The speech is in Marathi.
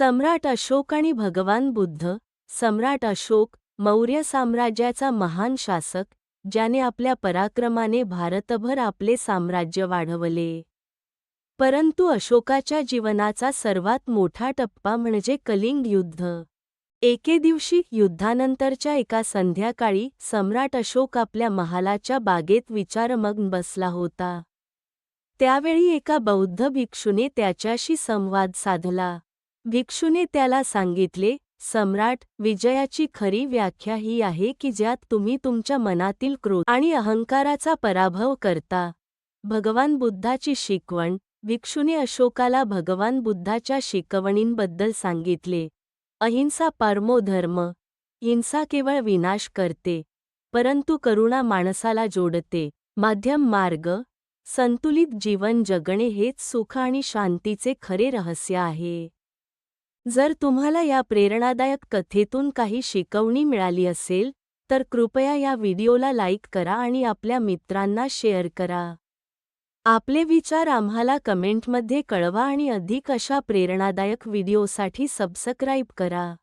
सम्राट अशोक आणि भगवान बुद्ध सम्राट अशोक मौर्य साम्राज्याचा महान शासक ज्याने आपल्या पराक्रमाने भारतभर आपले साम्राज्य वाढवले. परंतु अशोकाच्या जीवनाचा सर्वात मोठा टप्पा म्हणजे कलिंग युद्ध. एके दिवशी युद्धानंतरच्या एका संध्याकाळी सम्राट अशोक आपल्या महालाच्या बागेत विचारमग्न बसला होता. त्यावेळी एका बौद्ध भिक्षूने त्याच्याशी संवाद साधला. भिक्षूने त्याला सांगितले सम्राट विजयाची खरी व्याख्या ही आहे की ज्यात तुम्ही तुमच्या मनातील क्रोध आणि अहंकाराचा पराभव करता. भगवान बुद्धाची शिकवण. भिक्षूने अशोकाला भगवान बुद्धाच्या शिकवणींबद्दल सांगितले अहिंसा परमो धर्म हिंसा केवळ विनाश करते परंतु करुणा माणसाला जोडते. माध्यम मार्ग संतुलित जीवन जगणे हेच सुख आणि शांतीचे खरे रहस्य आहे. जर तुम्हाला या प्रेरणादायक कथेतून काही शिकवणी मिळाली असेल तर कृपया या व्हिडिओला लाईक करा आणि आपल्या मित्रांना शेअर करा. आपले विचार आम्हाला कमेंटमध्ये कळवा आणि अधिक अशा प्रेरणादायक व्हिडिओसाठी सबस्क्राईब करा.